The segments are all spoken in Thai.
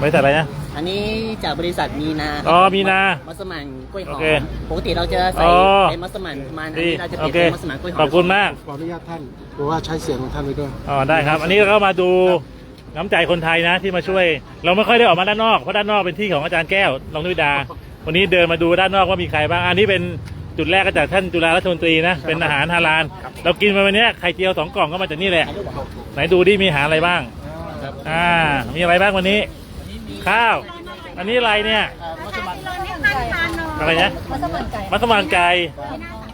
บริษัทอะไรนะ อันนี้จากบริษัทมีนาอ๋อมีนามัสมั่นกล้วยหอโอมเคปกติเราจะใส่อ๋อ เป็นมัสมั่นมันอันดีนี้เราจะเปโอลี่ยนเคเป็นมัสมั่นกล้วยหอมขอบคุณมากขออนุญาตท่านหรือว่าใช้เสียงของท่านไปด้วย อ๋อได้ครับ อันนี้เราก็มาดูน้ำใจคนไทยนะที่มาช่วย เราไม่ค่อยได้ออกมาด้านนอกเพราะด้านนอกเป็นที่ของอาจารย์แก้วรองนุวิดา วันนี้เดินมาดูด้านนอกว่ามีใครบ้างอันนี้เป็นจุดแรกก็จากท่านจุฬารัฐมนตรีนะเป็นอาหารฮาลาลเรากินมาวันเนี้ยไข่เจียวสองกล่องก็มาจากนี่แหละ ไหนดูดิมีอาหารอะไรบ้าง อ่า มีอะไรบ้างวันนี้ ข้าว อันนี้อะไรเนี่ยอะไรนะมัสมั่นไก่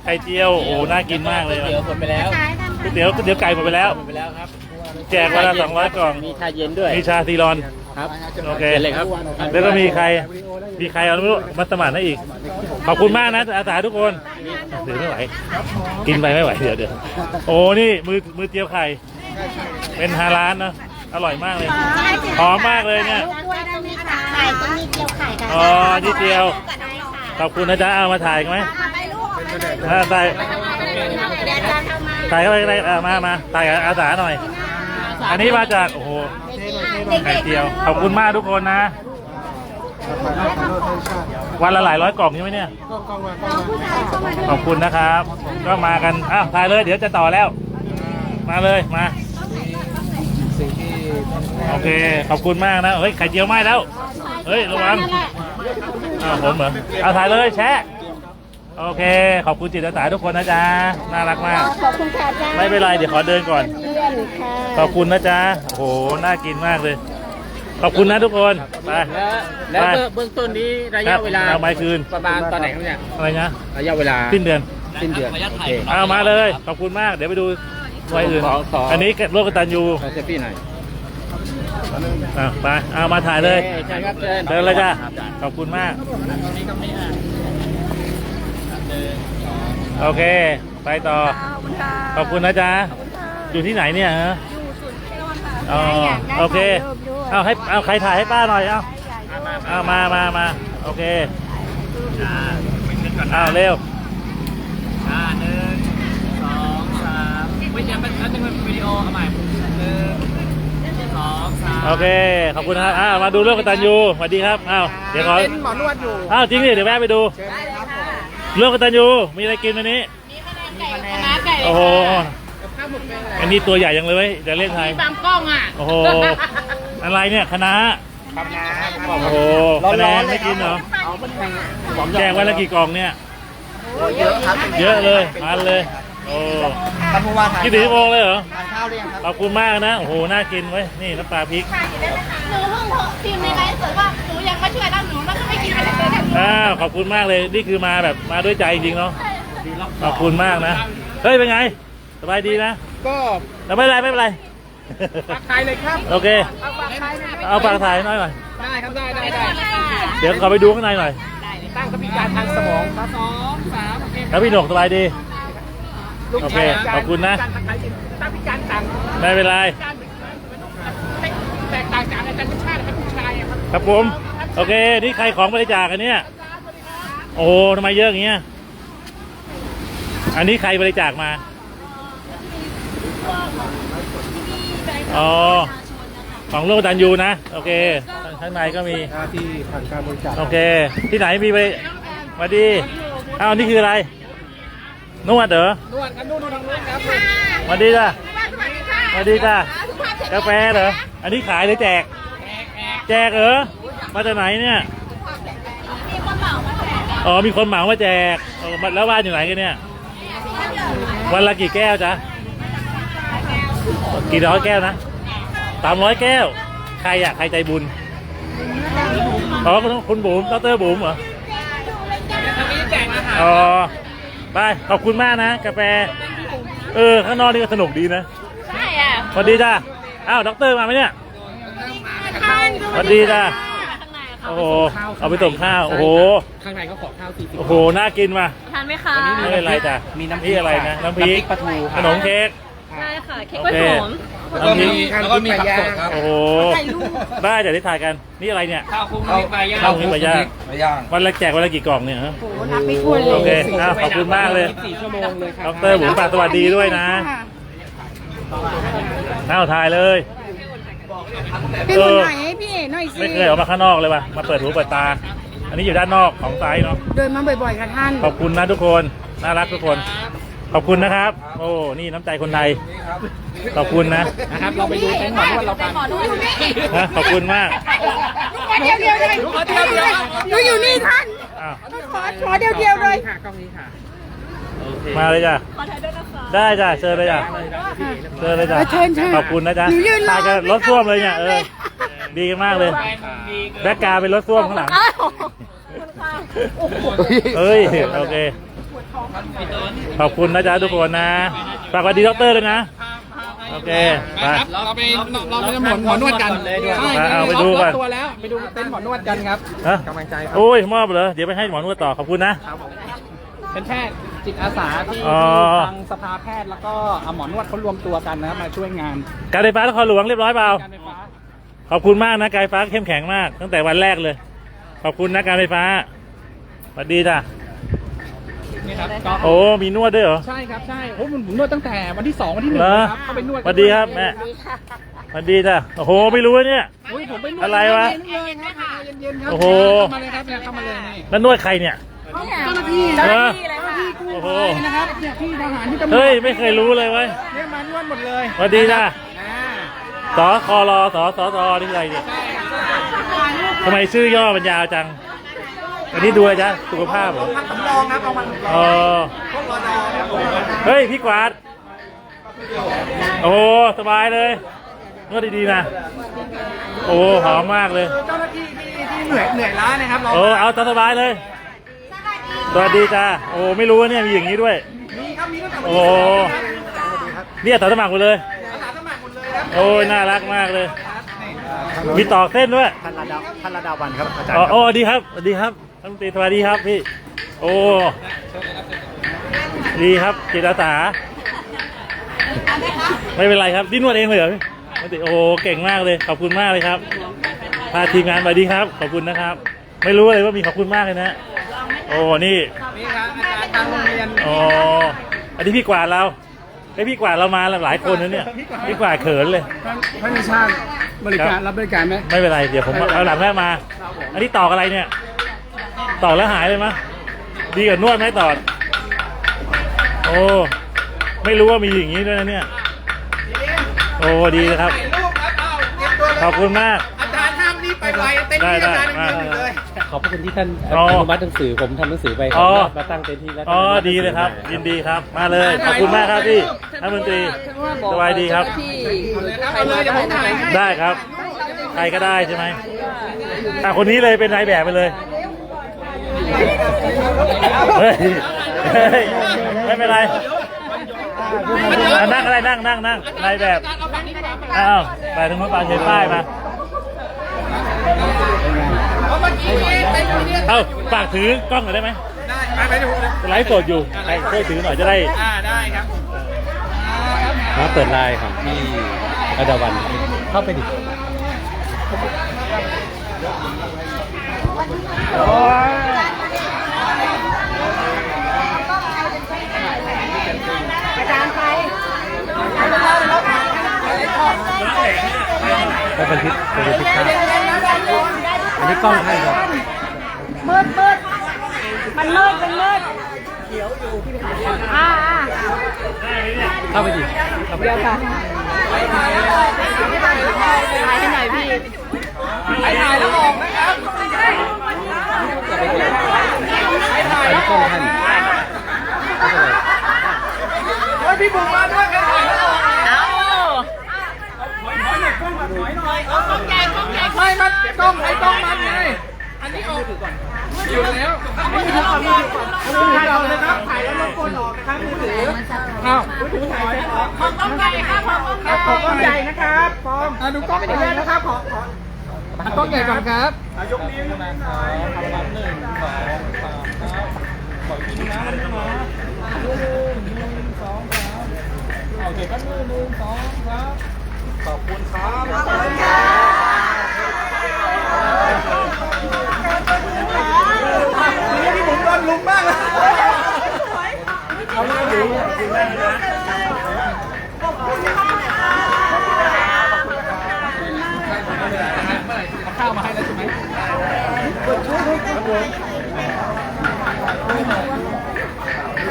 ไข่เจียว โอ้ น่ากินมากเลยเดี๋ยวหมดไปแล้วก๋วยเตี๋ยวก๋วยเตี๋ยวไก่หมดไปแล้ว หมดไปแล้วครับ แจกวันละสองร้อยกล่อง มีชาเย็นด้วย มีชาซีรอน ครับ โอเคชิญเลยครับ แล้วก็มีใคร มีใครเอาไม่รู้มาสมัครให้อีก ขอบคุณมากนะอาสาทุกคนเดี๋ยวไม่ไหว กินไปไม่ไหวเดี๋ยวเดี๋ยว โอ้ นี่มือมือเจียวไข่ เป็นฮาลานนะ อร่อยมากเลย หอมมากเลยเนี่ยไข่ต้องมีเจียวไข่กันอ๋อนี่เจียว ขอบคุณนะจ๊ะเอามาถ่ายกันไหมถ้าได้เดี๋ยวจะทำมาถ่ายเข้าไปได้เอามามาถ่ายกับอาสาหน่อย อันนี้มาจาก โอ้โหไข่เจียว ขอบคุณมากทุกคนนะ วันละหลายร้อยกล่องใช่ไหมเนี่ย ขอบคุณนะครับ ก็มากัน อ้าวถ่ายเลย เดี๋ยวจะต่อแล้ว มาเลย มาสิ่งที่ท่าน โอเค ขอบคุณมากนะ เฮ้ย ไข่เจียวไหม้แล้ว เฮ้ย ระวังอ้าวผมเหรอเอาถ่ายเลยแชะโอเค ขอบคุณจิตอาสาทุกคนนะจ๊ะ น่ารักมาก ขอบคุณค่ะจ้าไม่เป็นไร เดี๋ยวขอเดินก่อนเพื่อนค่ะขอบคุณนะจ๊ะโอ้โห น่ากินมากเลย ขอบคุณนะทุกคน ไป แล้วไปแล้วเบื้องต้นนี้ระยะเวลา เอาไม้คืน ประมาณตอนไหนครับเนี่ย อะไรนะ ระยะเวลาสิ้นเดือน สิ้นเดือนโอเค เอามาเลย ขอบคุณมาก เดี๋ยวไปดูไว้อื่น ขอขออั อันนี้โลกกตันยู ขอเซฟฟี่หน่อย อะไปเอามาถ่ายเลยโอคเชิญครับเชิญเดินเลยจ้ะขอบคุณมากโอเค ไปต่อ ขอบคุณนะจ๊ะอยู่ที่ไหนเนี่ยฮะอ๋อโอเค เอาให้เอาใครถ่ายให้ป้าหน่อยเอาเอามามามาโอเคเอาเร็วอ่าหนึ่งสองสามไม่ใช่เป็นนั่นเป็นวิดีโอเอาใหม่หนึ่งสองสาม โอเค ขอบคุณนะครับอ้าวมาดูเรื่องกตันยูสวัสดีครับ อ้าว เดี๋ยวขอ เป็นหมอนวดอยู่อ้าวจริงดิเดี๋ยวแวะไปดูเรื่องกตันยูมีอะไรกินวันนี้โอ้โหอันนี้ตัวใหญ่ยังเลยเว้ยเดี๋ยวเล่นไทย ตามกล้องอะโอ้โห อะไรเนี่ยคณะครับนะโอ้โหคะแนนไม่กินเหรอแจกวันละกี่กล่องเนี่ยเยอะครับเยอะเลยพันเลย โอ้ท่านผู้ว่าทานกี่ชั่วโมงเลยเหรอ ทานข้าวหรือยังครับขอบคุณมากนะ โอ้โห น่ากินเว้ย นี่น้ำปลาพริกหนูเพิ่งพิมพ์ในไลฟ์สดว่าหนูยังมาช่วยแล้วหนูแล้วก็ไม่กินอะไรเลยทั้งหมดอ้าว ขอบคุณมากเลย นี่คือมาแบบมาด้วยใจจริงๆเนาะ ขอบคุณมากนะ เฮ้ย เป็นไง สบายดีนะ ก็แต่ไม่เป็นไรไม่เป็นไรทักทายเลยครับโอเค เอาฝากทายเลยเอาฝากถ่ายหน่อยหน่อย ได้ครับได้ได้ได้เดี๋ยวขอไปดูข้างในหน่อย ตั้งกระพิการทางสมองครับสองสามโอเค แล้วพี่หนกสบายดีลูก โอเคชายขอบคุณนะ ตั้งพิการต่างไม่เป็นไรแตกต่างจากอาจารย์ชาตินะครับผู้ชายอะครับครับผม โอเค นี่ใครของบริจาคอันเนี้ยโอ้โหทำไมเยอะอย่างเงี้ย อันนี้ใครบริจาคมา อ๋อ ของโลกดันยูนะ โอเค ข้างในก็มีหน้าที่ผ่านการบริจาค โอเค ที่ไหนมีไปสวัสดีอ้าวนี่คืออะไร นวดเหรอนวดกันนวดนวดทางนู้นครับสวัสดีจ้ะสวัสดีจ้ะกาแฟเหรอ อันนี้ขายหรือแจก แจกเหรอ มาจากไหนเนี่ย อ๋อ มีคนเหมามาแจกเออแล้วบ้านอยู่ไหนกันเนี่ย วันละกี่แก้วจ๊ะ กี่ร้อยแก้วนะสามร้อยแก้ว ใครอะใครใจบุญ อ๋อคุณคุณบุ๋มดรบุ๋มเหรอทางนี้แจกอาหารอ๋อ ไป ขอบคุณมากนะ กาแฟ เออ ข้างนอกนี่ก็สนุกดีนะใช่อะสวัสดีจ้าอ้าวด็อกเตอร์มาไหมเนี่ยสวัสดีจ้าโอ้โห เอาไปส่งข้าว โอ้โห ข้างในเขาขอข้าวสี่สิบโอ้โห น่ากินว่ะทานไหมคะไม่เป็นไรจ้ะมีน้ำพริกนี่อะไรนะ น้ำพริกปลาทูขนมเค้กได้ค่ะ เค้กโอกล้วยเคหอม น้ำพริกแล้วก็มีผักสดครับโอ้โหได้เดี๋ยวได้ถ่ายกัน นี่อะไรเนี่ย ข้าวคลุกน้ำพริกปลาย่างข้าวคลุกปลาย่าง ปลาย่างวันละแจกวันละกี่กล่องเนี่ยฮะนับไม่ถ้วนเลโอยเคอ้าวขอบคุณมากเลยสี่ชั่วโมงเลยครับด็อกเตอร์บุ๋มฝากสวัสดีด้วยนะอ้าวถ่ายเลย เป็นคนไหนให้พี่หน่อยสิไม่เคยออกมาข้างนอกเลยว่ะ มาเปิดหูเปิดตา อันนี้อยู่ด้านนอกของไซต์เนาะ เดินมาบ่อยๆค่ะท่าน ขอบคุณนะทุกคน น่ารักทุกคน ขอบคุณนะครับ โอ้ นี่น้ำใจคนไทย ขอบคุณนะนะครับ เราไปดูเต็นท์หมอนวดเรากันนะขอบคุณมากเดียวเดียวเลยหนูอยู่นี่ท่านอ้าวขอขอเดียวเดียวเลยมาเลยจ้ะได้จ้ะเชิญเลยจ้ะเชิญเลยจ้ะเชิญค่ะขอบคุณนะจ๊ะหนูยืนรอถ่ายกับรถส้วมเลยเนี่ยเออดีกันมากเลยแบ็กกราวด์เป็นรถส้วมข้างหลังเอ้ยโอเค ขอบคุณนะจ๊ะทุกคนนะฝากสวัสดีด็อกเตอร์ด้วยนะ โอเคไปเราไปเราไปหมอนหมอนวดกันใช่เอาไปดูก่อนตัวแล้วไปดูเต็นท์หมอนวดกันครับฮะกำลังใจครับโอ้ยมอบเลยเดี๋ยวไปให้หมอนวดต่อขอบคุณนะ ครับผมเป็นแพทย์จิตอาสาที่อ๋อ ทางสภาแพทย์แล้วก็หมอนวดเขารวมตัวกันนะครับมาช่วยงานการไฟฟ้านครหลวงเรียบร้อยเปล่า การไฟฟ้า ขอบคุณมากนะการไฟฟ้าเข้มแข็งมาก ตั้งแต่วันแรกเลย ขอบคุณนะการไฟฟ้าสวัสดีจ้ะ นี่ครับก็โอ้มีนวดด้วยเหรอ ใช่ครับ ใช่โอ้ผมนวดตั้งแต่วันที่สองวันที่หนึ่งเหรอครับเข้าไปนวดสวัสดีครับแม่ สวัสดีจ้ะโอ้โหไม่รู้เนี่ย อุ้ยผมไปนวดอะไรวะเย็นๆเลยครับเย็นๆครับโอ้โห เข้ามาเลยครับเนี่ยเข้ามาเลยนี่แล้วนวดใครเนี่ย เจ้าหน้าที่เออกู้โอ้โหภัยนะครับเนี่ยพี่ทหารที่ตำรวจเฮ้ยไม่เคยรู้เลยเว้ยเรียกมานวดหมดเลยสวัสดีจ้ะอ่าสอคอรอสอสอตอนี่คืออะไรเนี่ยทำไมชื่อย่อมันยาวจัง อันนี้ดูอะไรจ๊ะสุขภาพเหรอสำรองครับเอามาสำรองอ๋อเฮ้ยพี่กวาด โอ้สบายเลยนวดดีๆนะ โอ้หอมมากเลย เจ้าหน้าที่ที่ที่เหนื่อยเหนื่อยล้านะครับเราโอ้เอาตามสบายเลย สวัสดีจ้าโอ้ไม่รู้ว่าเนี่ยมีอย่างนี้ด้วย มีครับมีตั้งแต่วันโอ้ที่สองนะครับเนี่ยต่อสมัครหมดเลย อาสาสมัครหมดเลยครับโอ้ยน่ารักมากเลย มีตอกเส้นด้วยพันระดาพันระดาวันครับอาจารย์อ๋อครับโอ้ดีครับสวัสดีครับ ท่านรัฐมนตรีสวัสดีครับพี่ โอ้ดีครับจิตอาสาไม่เป็นไรครับนี่นวดเองเลยเหรอพี่ปกติโอ้โหเก่งมากเลยขอบคุณมากเลยครับพาทีมงานสวัสดีครับ ขอบคุณนะครับ ไม่รู้เลยว่ามีขอบคุณมากเลยนะ โอ้นี่นี่ครับอาจารย์ทางโรงเรียนอ๋ออันนี้พี่กวาดเราไอ้ยพี่กวาดเรามาหลายคนนะเนี่ยพี่กวาดเขินเลยท่านชาติบริการรับบริการไหมไม่เป็นไรเดี๋ยวผมเอาหลังแม่มา อันนี้ตอกอะไรเนี่ย ตอกแล้วหายเลยมะดีกว่านวดไหมตอกโอ้ไม่รู้ว่ามีอย่างนี้ด้วยนะเนี่ย โอ้ดีนะครับรูปครับเอาเตรียมตัวเลยขอบคุณมาก อาจารย์ห้ามรีบไปไวเต็นท์ที่อาจารย์ยังยืนอยู่เลยขอบพระคุณที่ท่านอ๋ออนุมัติหนังสือผมทำหนังสือไปอ๋อ มาตั้งเต็นท์ที่แล้วอ๋อดีเลยครับ ยินดีครับ มาเลยขอบคุณมากครับพี่ท่านมนตรีสบายดีครับเอาเลยเดี๋ยวผมถ่ายให้ได้ครับ ใครก็ได้ใช่ไหมอะคนนี้เลยเป็นนายแบบไปเลย เฮ้ยเฮ้ยไม่เป็นไรอะนั่งอะไรนั่งนั่งนั่งนายแบบอ้าวไปทางนู้นไปเชิญป้ายมาเพราะเมื่อกี้นี้เต็นท์ที่เนี่ยเอ้าฝากถือกล้องหน่อยได้ไหมได้ไปไปดูเลยไลฟ์สดอยู่ใครช่วยถือหน่อยจะได้อ่าได้ครับมาเปิดไลน์ของพี่ระดาวันเข้าไปดิอาจารย์ไป ก็บันทึกบันทึกภาพอันนี้กล้องท่านครับมืดมืดมันมืดมันมืดอ่อ่าเข้าไปดิเข้าไปดิถ่ายให้หน่อยพี่ไปถ่ายแล้วออกนะครับอันนี้กล้องท่านเฮ้ยพี่บุ๋มมาด้วยกันถ่ายแล้วออก กล้องไอ้กล้องมันไง อันนี้ออกอนอยู่แล้วไม่ถือมือถือเราเลยครับถ่ายแล้วรบกวนออกนะครับมือถืออ้าวมือถือถ่ายแล้วอกของต้องใหญ่ค่ะของต้องใหญ่ขอกล้องใหญ่นะครับฟอร์มอะดูกล้องใหญ่นะครับขอขอกล้องใหญ่ก่อนครับยกนิ้วนะครับหนึ่งสองสามขอกทีนะหนึ่งหนึ่งสองสามโอเคครับหนึ่งสองสาม ขอบคุณครับขอบคุณครับพี่บุ๋มโดนลุมบ้างนะข้าวมาให้แล้วใช่ไหม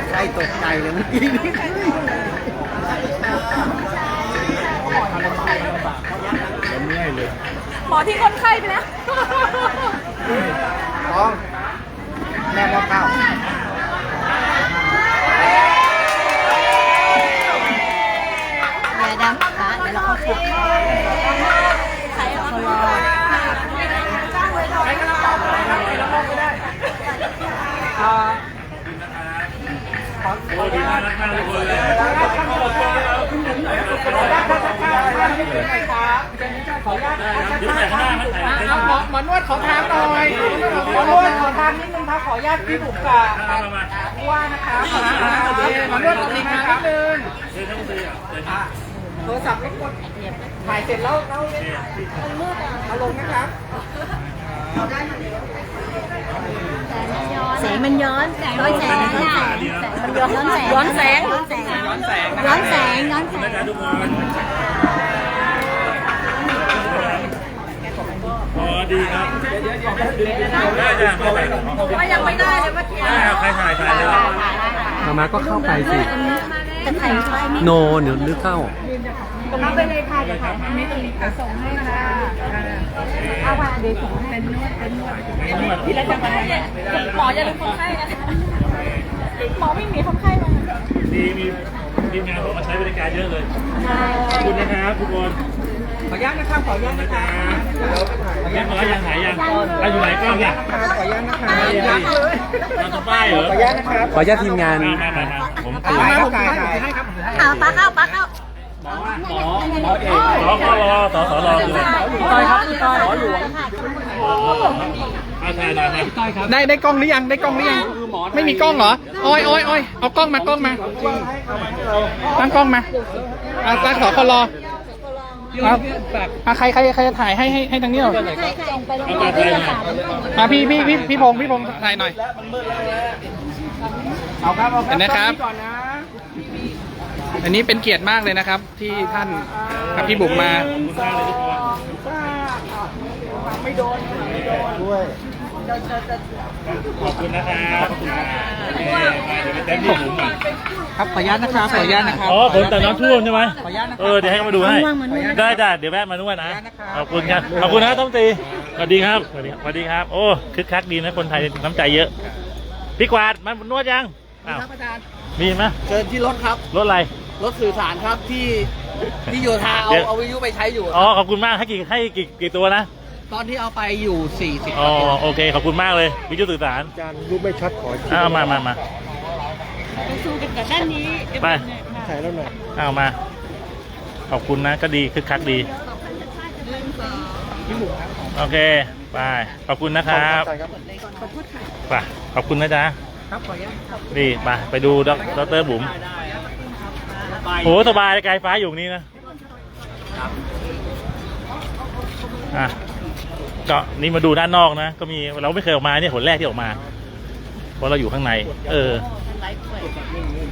ใครตกใจเลยเมื่อกี้นี้ หมอที่คนไข้ไปแล้วท้องแม่มอข้าวเดี๋ยวดำขาเดี๋ยวเราเข้าคุกใครเขารอ โอ้ดีมากมากทุกคนเลยขออนุญาตเดี๋ยวถ่ายข้างหน้ามันถ่ายเอาหมอหมอนวดขอทางหน่อยหมอนวดขอทางนิดนึงครับขออนุญาตพี่บุ๋มกับมามามาผู้ว่านะครับหมอนวดขอทางนิดนึงเดินทั้งสี่อะเดินทั้งโทรศัพท์รบกวนถ่ายเสร็จแล้วเราเอาลงนะครับ แสงมันย้อนแสงย้อนแสงย้อนแสงมันย้อนแสงย้อนแสงย้อนแสงย้อนแสงย้อนแสงย้อนแสงนะทุกคนอ๋อ ดีครับได้จ้ะไม่เป็นไรว่ายังไม่ได้เลยเมื่อกี้ได้ครับใครถ่ายถ่ายเลยมามาก็เข้าไปสิจะถ่ายใช่ไหมโนเดี๋ยวนึกเข้าตรงนี้ไปเลยค่ะเดี๋ยวถ่ายตรงนี้ตรงนี้ค่ะส่งให้ค่ะเอาว่าเดี๋ยวส่งให้เป็นนวดเป็นนวดที่แล้วจะมาหมออย่าลืมคนไข้นะหมอไม่มีคนไข้มาดีมีทีมงานผมมาใช้บริการเยอะเลยขอบคุณนะครับทุกคน ขออนุญาตนะครับขออนุญาตนะนะคครัรับบยังขอยังหายยังอะอยู่ไหนกล้องเนี่ยขออนุญาตนะครับมาตรงป้ายเหรอขออนุญาตนะครับขออนุญาตทีมงาน มามามามาผมถ่ายครับถ่ายถ่ายให้ครับเอาปลาเข้าปลาเข้าสครสสรอยู่ไหนต้อยครับต้อยหลวงเอาถ่ายหน่อยนะได้ได้กล้องหรือยังได้กล้องหรือยังไม่มีกล้องเหรออ้อยอ้อยอ้อยเอากล้องมากล้องมาตั้งกล้องมาอาตั้งขอคนรอ เอาอะใครใครใครจะถ่ายให้ให้ให้ทางนี้หน่อยเอาถ่ายถ่ายหน่อยอะพี่พี่พี่พี่พงษ์พี่พงษ์ถ่ายหน่อยเอาครับเอาครับนะครับ อันนี้เป็นเกียรติมากเลยนะครับ ที่ท่านกับพี่บุ๋มมาขอบคุณมากเลยทุกคน ขอบคุณนะครับขอบคุณครับโอเคมาเดี๋ยวไปเต้นที่หลุมก่อนครับขออนุญาตนะครับขออนุญาตนะครับอ๋อผมแต่น้ำท่วมใช่ไหมขออนุญาตนะครับเออเดี๋ยวให้เขามาดูให้ ได้จ้ะเดี๋ยวแวะมาด้วยนะ ขอบคุณครับขอบคุณนะครับต้อมตีสวัสดีครับสวัสดีครับสวัสดีครับ โอ้คึกคักดีนะคนไทยน้ำใจเยอะพี่กวาดมานวดยังอ้าวครับอาจารย์มีไหมเชิญที่รถครับรถอะไรรถสื่อสารครับที่ที่โยธาเอาเดี๋ยวเอาวิทยุไปใช้อยู่อ๋อขอบคุณมากให้กี่ให้กี่กี่ตัวนะ ตอนที่เอาไปอยู่ 40อ๋อโอเค ขอบคุณมากเลยวิทยุสื่อสารอาจารย์รูปไม่ชัดขออ้าวมามามาไปสู้กันกับด้านนี้ไปถ่ายแล้วหน่อยอ้าวมา ขอบคุณนะก็ดีคึกคักดีโอเคไปขอบคุณนะครับไปขอบคุณนะจ๊ะครับขออนุญาตนี่ไปไปดูดรดรบุ๋มโหสบายเลยไกลฟ้าอยู่ตรงนี้นะอะ ก็นี่มาดูด้านนอกนะ ก็มีเราไม่เคยออกมาเนี่ยหนแรกที่ออกมา เพราะเราอยู่ข้างใน เออ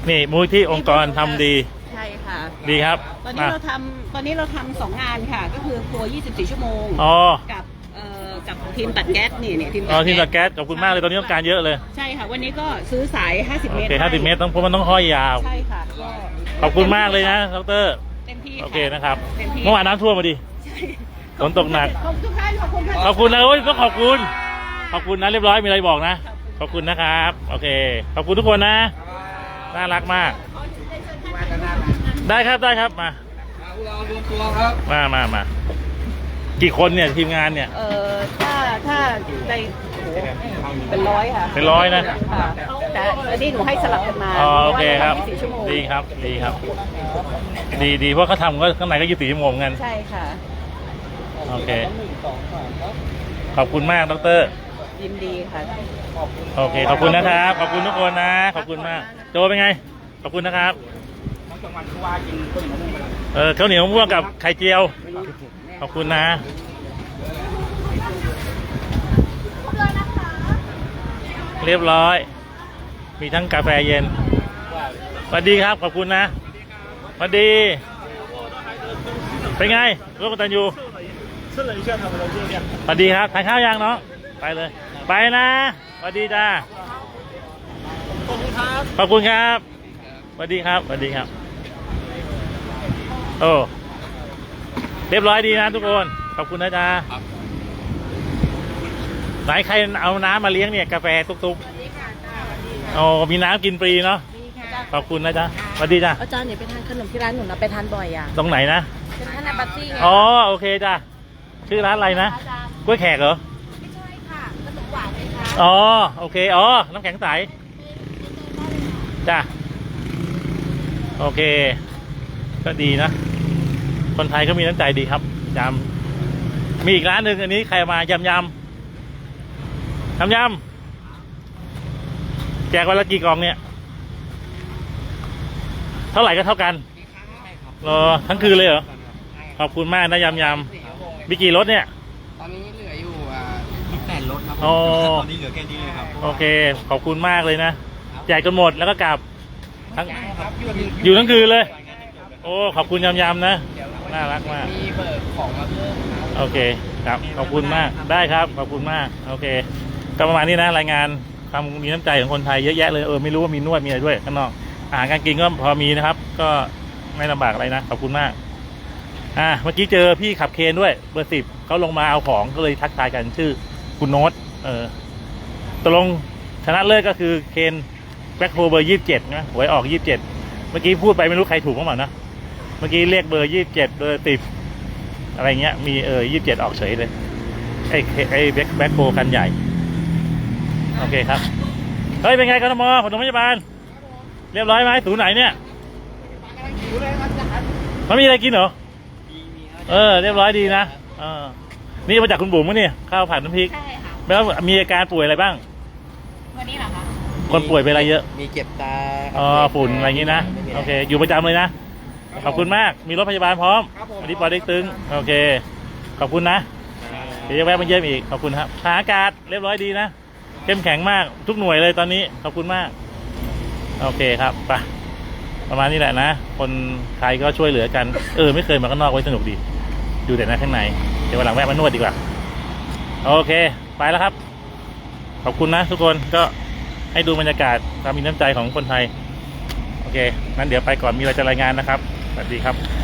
นี่มูลที่องค์กรทำดี ใช่ค่ะ ดีครับตอนนี้อะเราทำตอนนี้เราทำสองงานค่ะ ก็คือครัว 24 ชั่วโมง อ๋อกับเอ่อกับทีมตัดแก๊สนี่เนี่ยทีมอ๋อตัดทีมตะแก๊สขอบคุณมากเลยตอนนี้ต้องการเยอะเลย ใช่ค่ะ วันนี้ก็ซื้อสาย 50 โอเมตรเคห้าสิบเมตรต้องเพราะมันต้องห้อยยาว ใช่ค่ะก็ขอบคุณมากเลยนะดรเต็มที่โอเคนะครับ เต็มที่เมื่อวานน้ำท่วมมาดิ ใช่ ฝนตกหนัก ขอบคุณทุกท่านขอบคุณค่ะขอบคุณนะโอ้ยต้องขอบคุณ ขอบคุณนะเรียบร้อยมีอะไรบอกนะ ขอบคุณนะครับ โอเค ขอบคุณทุกคนนะ น่ารักมาก ได้ครับได้ครับมาเรารวมตัวครับ มามามากี่คนเนี่ยทีมงานเนี่ย เอ่อถ้าถ้าในโอ้โหเป็นร้อยค่ะเป็นร้อยนะ ค่ะแต่อันนี้หนูให้สลับกันมาอ๋อโอเคครับ24ชั่วโมงดีครับ ดีครับ ดีดีเพราะเขาทำก็ข้างในก็ยี่สิบสี่ชั่วโมงกัน ใช่ค่ะ โอเคขอบคุณมากดร ยินดีค่ะ โอเค ขอบคุณนะครับ ขอบคุณทุกคนนะ ขอบคุณมาก โจเป็นไง ขอบคุณนะครับเออข้าวเหนียวมะม่วงกับไข่เจียว ขอบคุณนะ เรียบร้อย มีทั้งกาแฟเย็นสวัสดีครับ ขอบคุณนะสวัสดี เป็นไงร่วมกันตันยู สวัสดีครับทานข้าวยังเนาะไปเลย ไปนะสวัสดีจ้าขอบคุณครับขอบคุณครับสวัสดีครับสวัสดีครับ โอ้เรียบร้อยดีนะทุกคนขอบคุณนะจ๊ะไหนใครเอาน้ำมาเลี้ยงเนี่ยกาแฟตุ๊กๆโอ้มีน้ำกินฟรีเนาะขอบคุณนะจ๊ะสวัสดีจ้ะอาจารย์อย่าไปทานขนมที่ร้านหนูนะไปทานบ่อยอะตรงไหนนะเป็นท่านอาบัตตี้ไงอ๋อโอเคจ้ะ ชื่อร้านอะไรนะกล้วยแขกเหรอไม่ใช่ค่ะขนมหวานเลยค่ะอ๋อโอเคอ๋อน้ำแข็งใสจ้ะโอเค ก็ดีนะ คนไทยก็มีน้ำใจดีครับยำมีอีกร้านหนึ่งอันนี้ใครมายำยำยำยำแจกวันละกี่กล่องเนี่ย เท่าไหร่ก็เท่ากันรอทั้งคืนเลยเหรอขอบคุณมากนะยำยำ มีกี่รถเนี่ย ตอนนี้เหลืออยู่อ่าแปดรถครับอ๋อตอนนี้เหลือแค่นี้เลยครับโอเค ขอบคุณมากเลยนะแจกจนหมดแล้วก็กลับทั้ง ครับอยู่อยู่ทั้งคืนเลย โอ้ขอบคุณยำยำๆนะน่ารักมาก มีเบิกของมาเพิ่มครับ โอเคครับ ขอบคุณมากได้ครับ ขอบคุณมาก โอเคก็ประมาณนี้นะรายงานความมีน้ำใจของคนไทยเยอะแยะเลยเออไม่รู้ว่ามีนวดมีอะไรด้วยข้างนอกอาหารการกินก็พอมีนะครับ ก็ไม่ลำบากอะไรนะ ขอบคุณมาก อ่าเมื่อกี้เจอพี่ขับเคนด้วยเบอร์สิบเขาลงมาเอาของก็เลยทักทายกันชื่อคุณโน้ตเออตกลงชนะเลิศก็คือเคนแบ็คโฮเบอร์ยี่สิบเจ็ดนะหวยออกยี่สิบเจ็ดเมื่อกี้พูดไปไม่รู้ใครถูกบ้างเปล่านะเมื่อกี้เรียกเบอร์ยี่สิบเจ็ดเบอร์ติบอะไรเงี้ยมีเออยี่สิบเจ็ดออกเฉยเลยไอ้ไอ้แบ็คแบ็คโฮคันใหญ่ โอเคครับ เฮ้ย เป็นไงกันมอผลพยาบาล เรียบร้อยไหมศูนย์ไหนเนี่ยมันมีอะไรกินเหรอ เออ เรียบร้อยดีนะเออนี่มาจากคุณบุ๋มมั้งเนี่ยข้าวผัดน้ำพริกใช่ค่ะ แล้วมีอาการป่วยอะไรบ้าง วันนี้เหรอคะ คนป่วยเป็นอะไรเยอะ มีเก็บตาอ๋อฝุ่นอะไรอย่างงี้นะ โอเค อยู่ประจำเลยนะ ขอบคุณมาก มีรถพยาบาลพร้อมวันนี้ปอได้ตึง โอเค ขอบคุณนะ เดี๋ยวจะแวะมาเยี่ยมอีก ขอบคุณครับทหารอากาศเรียบร้อยดีนะ เข้มแข็งมาก ทุกหน่วยเลยตอนนี้ ขอบคุณมาก โอเคครับ ไป ประมาณนี้แหละนะ คนไทยก็ช่วยเหลือกัน เออ ไม่เคยมาข้างนอกไว้สนุกดี ดูแต่ในข้างในเดี๋ยววันหลังแวะมานวดดีกว่า โอเค ไปแล้วครับ ขอบคุณนะทุกคนก็ให้ดูบรรยากาศความมีน้ำใจของคนไทย โอเคงั้นเดี๋ยวไปก่อนมีอะไรจะรายงานนะครับสวัสดีครับ